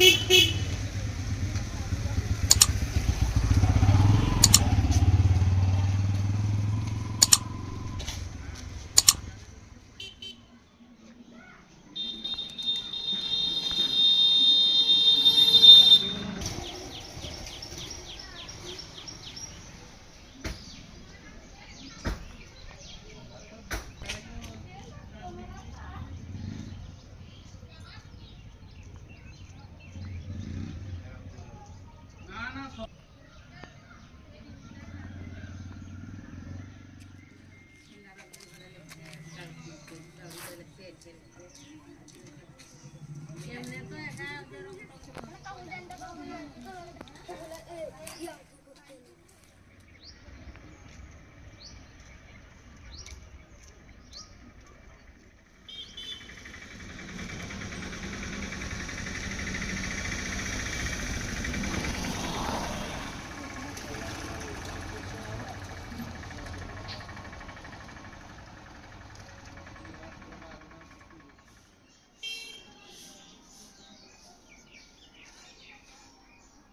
beep, beep. Oh.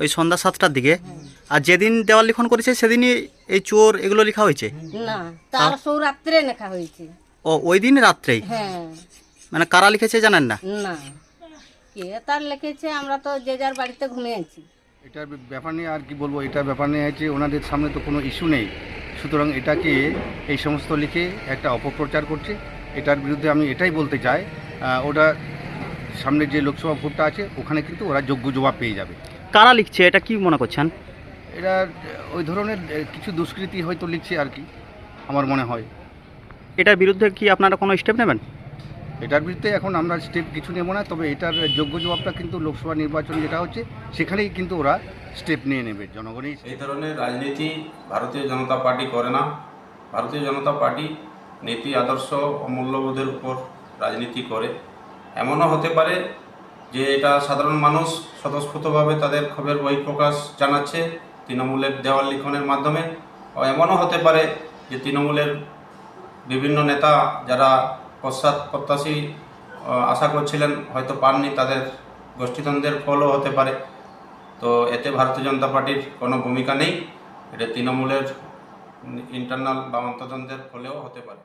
ওই সন্ধ্যা সাতটার দিকে। আর যেদিন দেওয়াল লিখন করেছে সেদিনই এই চোর এগুলো লেখা হয়েছে? না তার সৌ রাত্রে লেখা হয়েছে। ও ওই দিন রাত্রেই হ্যাঁ। মানে কারা লিখেছে জানেন না? না। কে তার লিখেছে আমরা তো যে যার বাড়িতে ঘুমিয়ে আছি। এটার ব্যাপার নিয়ে আর কি বলব এটার ব্যাপার নিয়ে আছে ওনাদের সামনে তো কোনো ইস্যু নেই। সুতরাং এটাকে এই সমস্ত লিখে একটা অপপ্রচার করছে। এটার বিরুদ্ধে আমি এটাই বলতে চাই ওটা সামনে যে লোকসভা ভোটটা আছে ওখানে কিন্তু ওরা যোগ্য জবাব পেয়ে যাবে। কারা লিখছে? এটা কি মনে করছেন? আহ, ওই ধরনের কিছু দুষ্কৃতি হয়তো লিখছে আর কি আমার মনে হয়। এটার বিরুদ্ধে কি আপনারা কোনো স্টেপ নেবেন? এটার বিরুদ্ধে এখন আমরা স্টেপ কিছু নেব না তবে এটার যোগ্য জবাবটা কিন্তু লোকসভা নির্বাচন যেটা হচ্ছে সেখানেই কিন্তু ওরা স্টেপ নিয়ে নেবে জনগণই এই ধরনের রাজনীতি ভারতীয় জনতা পার্টি করে না। ভারতীয় জনতা পার্টি নীতি আদর্শ ও মূল্যবোধের উপর রাজনীতি করে। এমনও হতে পারে যে এটা সাধারণ মানুষ স্বতঃস্ফূর্তভাবে তাদের ক্ষোভের বহিঃপ্রকাশ জানাচ্ছে তৃণমূলের দেওয়াল লিখনের মাধ্যমে। এমনও হতে পারে যে তৃণমূলের বিভিন্ন নেতা যারা পশ্চাৎ প্রত্যাশী আশা করছিলেন হয়তো পাননি তাদের গোষ্ঠীদ্বন্দ্বের ফলও হতে পারে। তো এতে ভারতীয় জনতা পার্টির কোনো ভূমিকা নেই। এটা তৃণমূলের ইন্টারনাল বা অন্তর্দ্বন্দ্বের ফলেও হতে পারে।